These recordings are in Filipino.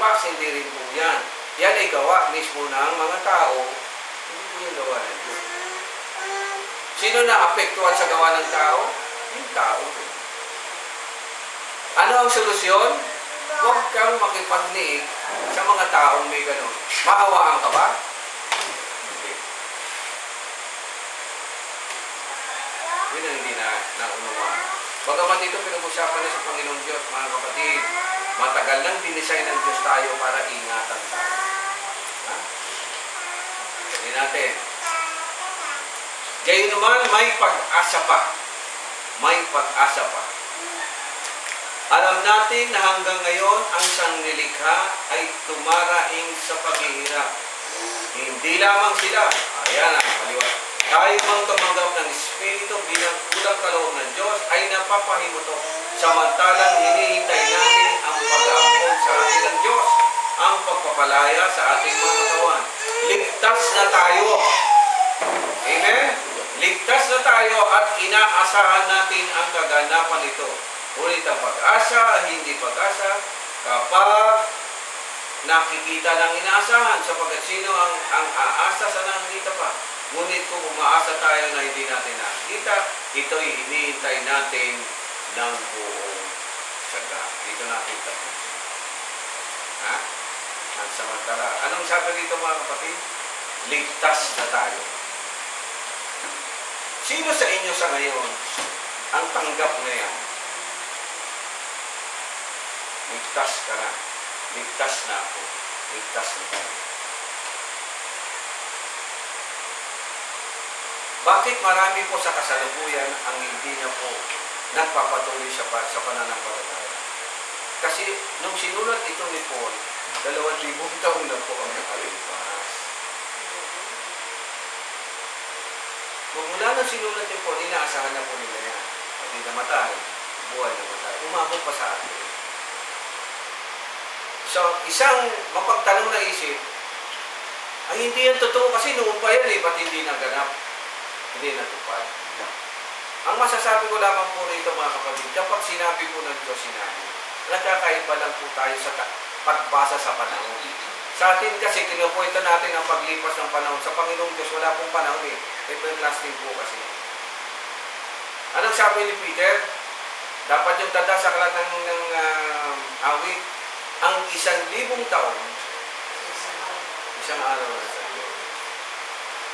Pax, hindi rin po yan. Yan ay gawa mismo ng mga tao. Hindi po yung gawa ng Diyos. Sino na apektuhan sa gawa ng tao? Yung tao. Ano ang solusyon? Huwag kang makipagniig sa mga taong may ganun. Maawaan ka ba? Yun ang hindi na naunawaan. Bagamat ito pinag-usapan na sa Panginoon Diyos, mga kapatid, matagal nang dinesign ng Diyos tayo para ingatan tayo. Ha? Sabi natin. Gayun naman, may pag-asa pa. May pag-asa pa. Alam natin na hanggang ngayon ang sangnilikha ay tumaraing sa paghihirap. Hindi lamang sila, ayan ang maliwanag. Tayo mang tumanggap ng Espiritu bilang ulang kaloob ng Diyos ay napapahimutok. Samantalang hinihintay natin ang pag-aampon sa atin ng Diyos, ang pagpapalaya sa ating mga katawan. Ligtas na tayo. Amen? Ligtas na tayo at inaasahan natin ang kaganapan nito. Ngunit ang pag-asa, hindi pag-asa, kapag nakikita ng inaasahan, sapagkat sino ang, ang aasa sa nakikita pa. Ngunit kung umaasa tayo na hindi natin nakikita, ito'y hinihintay natin ng buong saga. Dito nakita po. Ha? Ang samantala. Anong sabi dito mga kapatid? Ligtas na tayo. Sino sa inyo sa ngayon ang tanggap na yan? Ligtas ka na. Ligtas na ako. Ligtas na tayo. Bakit marami po sa kasalukuyan ang hindi na po nagpapatuloy sa, pa- sa pananampalataya? Kasi nung sinulat ito ni Paul, dalawang libong taon na po ang nakalipas. Kung mula nang sinulat ni Paul, inaasahan na po nila yan. Pati namatay, buhay namatay. Umabot pa sa atin. So, isang mapagtanong na isip, ay hindi yan totoo kasi noon pa yan eh, ba't hindi naganap? Hindi natupad. Ang masasabi ko lamang po rito mga kapatid, kapag sinabi po ng Diyos sinabi, nagkakaiba lang po tayo sa pagbasa sa panahon. Sa atin kasi kinukwento natin ang paglipas ng panahon. Sa Panginoong Diyos wala pong panahon eh. Everlasting po kasi. Anong sabi ni Peter? Dapat yung tanda sa kalat ng, ng ah, awit, ang isang libong taon, isang araw na sa.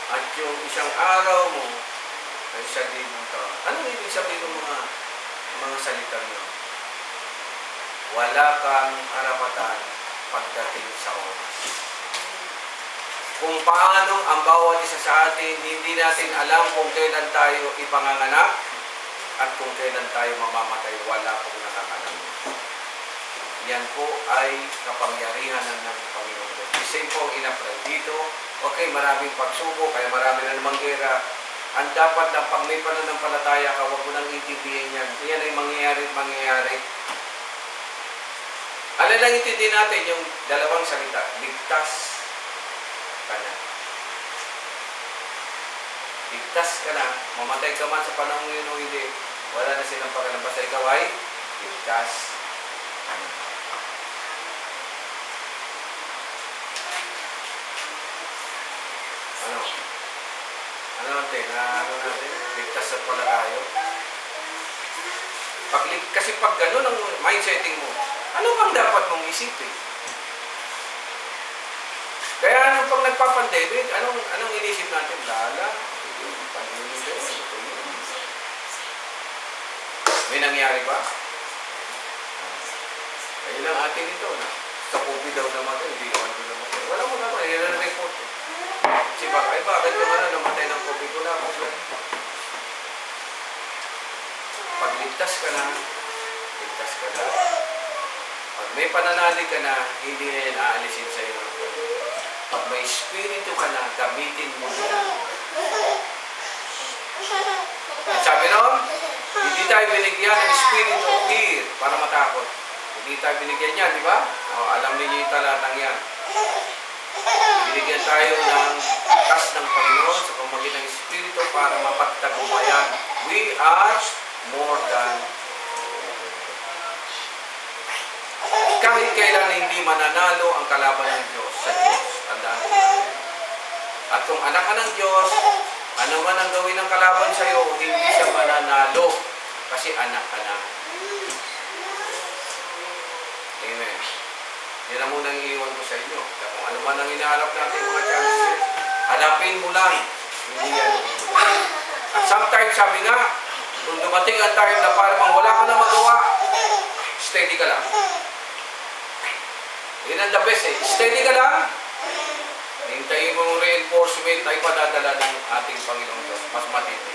At yung isang araw mo, ay isang libong taon. Anong ibig sabihin ng mga mga salita nyo? Wala kang karapatan pagdating sa oras. Kung paano ang bawat isa sa atin, hindi natin alam kung kailan tayo ipanganganak at kung kailan tayo mamamatay, wala pong nakakalam. Yan po ay kapangyarihan ng, ng Panginoon. The po ang in-apply dito. Okay, maraming pagsubok, kaya marami na namang gera. Ang dapat na pag may pananampalataya ka, huwag mo nang intindihin yan. Yan ay mangyayari at mangyayari. Alin lang intindihin natin yung dalawang salita, ligtas ka na. Ligtas ka na, mamatay ka man sa panahon yun o hindi, wala na silang pagkalang basta ikaw ay ligtas ka na. Ano? Ano natin? Na, ano natin? Ligtas na pala tayo. Pag, kasi pag gano'n ang mindsetting mo, ano bang dapat mong isipin? Kaya anong pag nagpapandemic, anong, anong inisip natin? Lala. May nangyari ba? Ayun lang atin ito na. Sa COVID daw namatay, hindi naman ito namatay. Wala mo naman, yun ang report. eh. Si baka, ay bakit yung ano namatay ng COVID? Wala akong ganun. Pag ligtas ka na, ligtas ka na. Pag may pananalig ka na, hindi na yan aalisin sa iyo. ng Panginoon. Pag may espiritu ka na, gamitin mo yan. At sabi noon, hindi tayo binigyan ng espiritu of fear para matakot. Hindi tayo binigyan niya, di ba? O, alam niyo yung talatang yan. Binigyan tayo ng lakas ng Panginoon sa pamagitan ng Espiritu para mapagtagumpayan. We are more than kahit kailan hindi mananalo ang kalaban ng Diyos sa Diyos. Tandaan ko. At kung anak ka ng Diyos, ano man ang gawin ng kalaban sa iyo, hindi siya mananalo kasi anak ka na. Amen. Yan ang munang iiwan ko sa inyo. Kaya kung ano man ang hinahanap natin mga challenges, hanapin mo lang. Hindi yan. At sometimes, sabi nga, kung dumating ang time na parang wala ka na magawa, steady ka lang. Yun ang the best eh. Steady ka lang. Hintayin mo yung reinforcement ay padadala ng ating Panginoong Diyos. Mas matindi.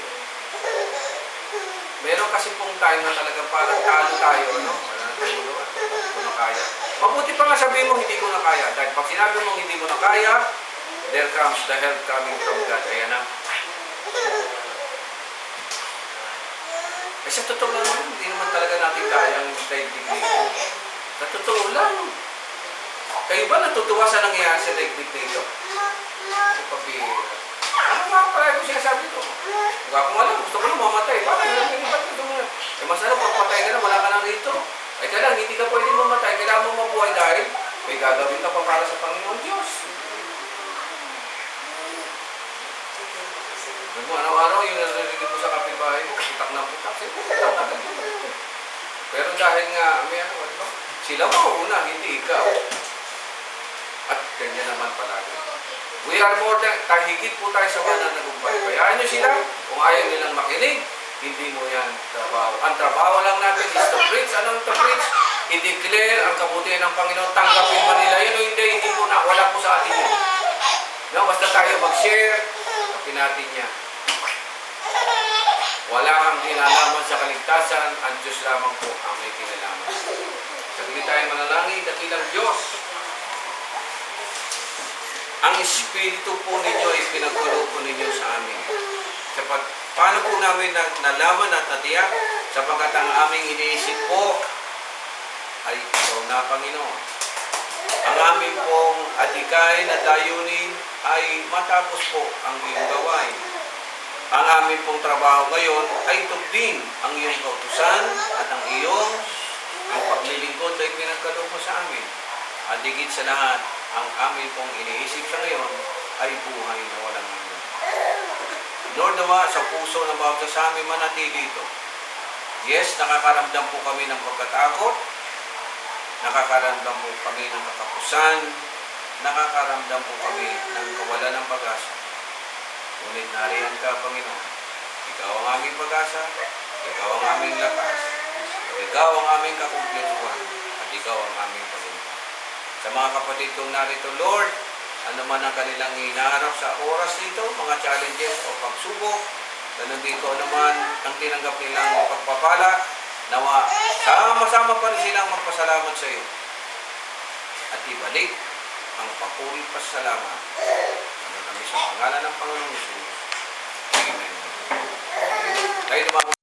Meron kasi pong time na talagang parang talo tayo, ano? Ko na kaya. Mabuti pa nga sabihin mo, hindi ko na kaya. Dahil pag sinabi mo, hindi mo na kaya, there comes the help coming from God. Ayan na. Eh sa totoo lang, hindi naman talaga natin kayang daigdig nito. Sa totoo lang. Kayo ba natutuwa sa nangyayari sa daigdig nito? Sa pabihira. Ano nga pala yung sinasabi ko? Kung ako nga lang, gusto ko lang mamatay. Bakit mo na? Eh masarap pag patay ka na, wala ka na rito. Ay ka lang, hindi ka pwedeng mamatay. Kailangan mo mabuhay dahil may gagawin ka pa para sa Panginoon Diyos. Alam mo, araw-araw yung narinig mo sa kapitbahay mo, putak na putak. Pero dahil nga, may ano, ano ba? Sila mauna, hindi ikaw. At ganyan naman palagi. We are more than, tahigit po tayo sa mga nagumpay. Kayaan nyo sila, kung ayaw nilang makinig, hindi mo yan trabaho. Ang trabaho lang natin is to preach. Anong to preach? I-declare ang kabutihan ng Panginoon. Tanggapin ba nila yun o hindi? Hindi po na. Wala po sa atin yun. No, basta tayo mag-share, tapin natin yan. Wala kang kinalaman sa kaligtasan, ang Diyos lamang po ang may kinalaman. Saglit tayo manalangin, dakilang Diyos. Ang Espiritu po ninyo ay pinagkulo po ninyo sa paano po namin na, nalaman at natiyak? Sapagkat ang aming iniisip po ay ikaw na Panginoon. Ang aming pong adikain at layunin ay matapos po ang iyong gawain. Ang aming pong trabaho ngayon ay tugdin ang iyong kautusan at ang iyong ang paglilingkod ay pinagkaloob mo sa amin. At digit sa lahat, ang amin pong iniisip sa ngayon ay buhay na walang hanggan. Lord nawa, sa puso ng bawat sa amin manatili ito. Yes, nakakaramdam po kami ng pagkatakot, nakakaramdam po kami ng kakapusan, nakakaramdam po kami ng kawalan ng pag-asa. Ngunit nariyan ka, Panginoon. Ikaw ang aming pag-asa, ikaw ang aming lakas, ikaw ang aming kakumpletuhan, at ikaw ang aming pagpunta. Sa mga kapatid kong narito, Lord, ano man ang kanilang hinaharap sa oras nito, mga challenges o pagsubok, ganun dito naman ang tinanggap nilang pagpapala, nawa sama-sama pa rin silang magpasalamat sa iyo. At ibalik ang papuri pasalamat. Ano kami sa pangalan ng Panginoon Jesus. Amen. Tayo naman